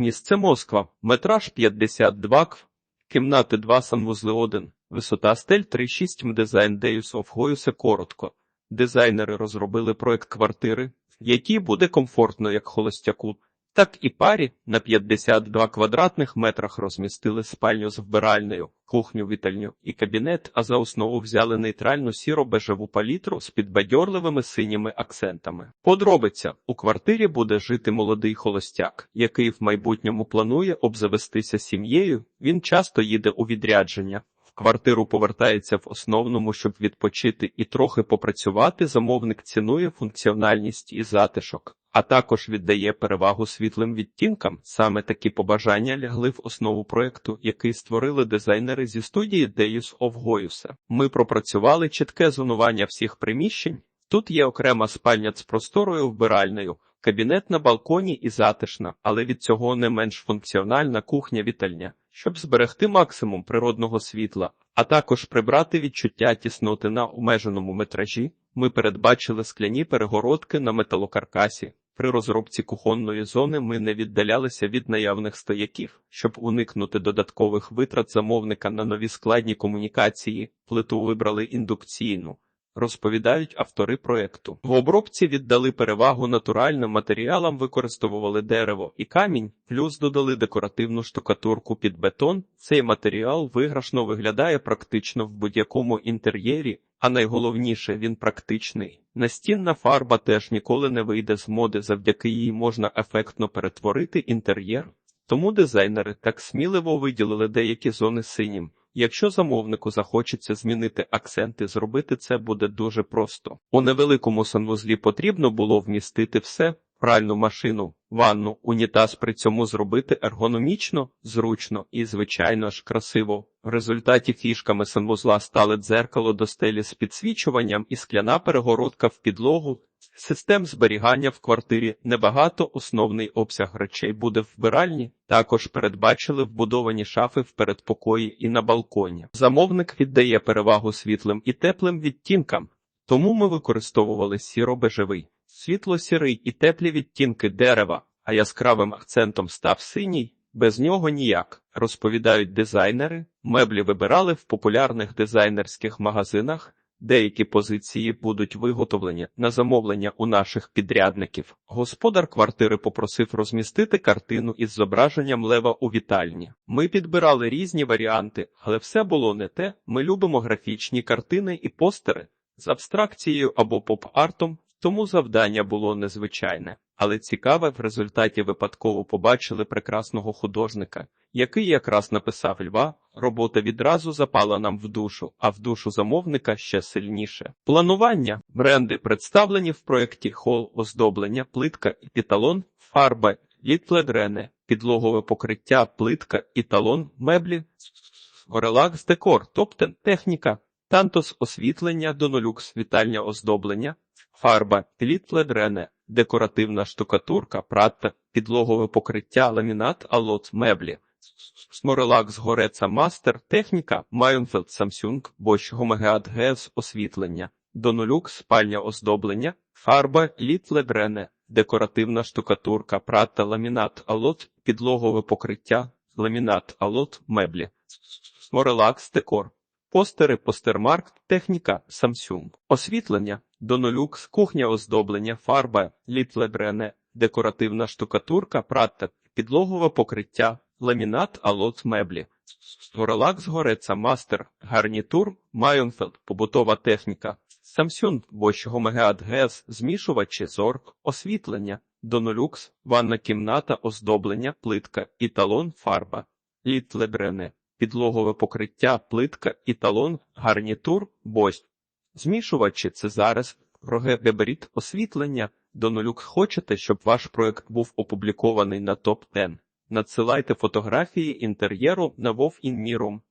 Місце Москва, метраж 52 кв, кімнати 2 санвузли 1, висота стель 3,6 м. Дизайн of Goyuse коротко. Дизайнери розробили проект квартири, в якій буде комфортно як холостяку, так і парі на 52 квадратних метрах розмістили спальню з вбиральнею, кухню, вітальню і кабінет, а за основу взяли нейтральну сіро-бежеву палітру з підбадьорливими синіми акцентами. Подробиця у квартирі буде жити молодий холостяк, який в майбутньому планує обзавестися сім'єю. Він часто їде у відрядження. Квартиру повертається в основному, щоб відпочити і трохи попрацювати. Замовник цінує функціональність і затишок, а також віддає перевагу світлим відтінкам. Саме такі побажання лягли в основу проекту, який створили дизайнери зі студії of Goyuse. Ми пропрацювали чітке зонування всіх приміщень. Тут є окрема спальня з просторою вбиральною, кабінет на балконі і затишна, але від цього не менш функціональна кухня-вітальня, щоб зберегти максимум природного світла, а також прибрати відчуття тісноти на обмеженому метражі. Ми передбачили скляні перегородки на металокаркасі. При розробці кухонної зони ми не віддалялися від наявних стояків, щоб уникнути додаткових витрат замовника на нові складні комунікації. Плиту вибрали індукційну. Розповідають автори проекту. В обробці віддали перевагу натуральним матеріалам, використовували дерево і камінь, плюс додали декоративну штукатурку під бетон. Цей матеріал виграшно виглядає практично в будь-якому інтер'єрі, а найголовніше він практичний. Настінна фарба теж ніколи не вийде з моди, завдяки їй можна ефектно перетворити інтер'єр. Тому дизайнери так сміливо виділили деякі зони синім. Якщо замовнику захочеться змінити акценти, зробити це буде дуже просто. У невеликому санвузлі потрібно було вмістити все, пральну машину, ванну, унітаз при цьому зробити ергономічно, зручно і, звичайно ж, красиво. В результаті фішками санвузла стали дзеркало до стелі з підсвічуванням і скляна перегородка в підлогу. Систем зберігання в квартирі небагато, основний обсяг речей буде в вбиральні. Також передбачили вбудовані шафи в передпокої і на балконі. Замовник віддає перевагу світлим і теплим відтінкам, тому ми використовували сіро-бежевий, світло-сірий і теплі відтінки дерева, а яскравим акцентом став синій. Без нього ніяк, розповідають дизайнери. Меблі вибирали в популярних дизайнерських магазинах. Деякі позиції будуть виготовлені на замовлення у наших підрядників. Господар квартири попросив розмістити картину із зображенням лева у вітальні. Ми підбирали різні варіанти, але все було не те. Ми любимо графічні картини і постери з абстракцією або поп-артом, тому завдання було незвичайне. Але цікаве, в результаті випадково побачили прекрасного художника, який якраз написав льва. Робота відразу запала нам в душу, а в душу замовника ще сильніше. Планування бренди представлені в проєкті хол, оздоблення, плитка і піталон, фарба, літледрене, підлогове покриття, плитка і талон, меблі, релакс декор, тобто техніка, тантос освітлення, донолюкс, вітальня оздоблення, фарба, літледрене, декоративна штукатурка, пратта, підлогове покриття, ламінат, алот, меблі. Сморелакс Гореца Мастер, техніка, Майонфелд Samsung, Bosch Гомегеат ГЕС освітлення, Донолюкс, спальня оздоблення, фарба, літле брене, декоративна штукатурка, пратта, ламінат, алот, підлогове покриття, ламінат, алот, меблі, Сморелакс декор, постери, постермарк, техніка, Samsung, освітлення, Донолюкс, кухня оздоблення, фарба, літле брене, декоративна штукатурка, пратта, підлогове покриття, ламінат, алот, меблі, Релакс Гореца, Мастер, гарнітур, Майонфелд, побутова техніка, Samsung, Bosch Гомегеат ГЕС, змішувачі, зорг, освітлення, Донолюкс, ванна кімната, оздоблення, плитка, італон, фарба, літ лебрене, підлогове покриття, плитка, італон, гарнітур, Bosch. Змішувачі це зараз, Рогеберіт, освітлення, Донолюкс хочете, щоб ваш проект був опублікований на топ 10 Надсилайте фотографії інтер'єру на Вов Інмірум.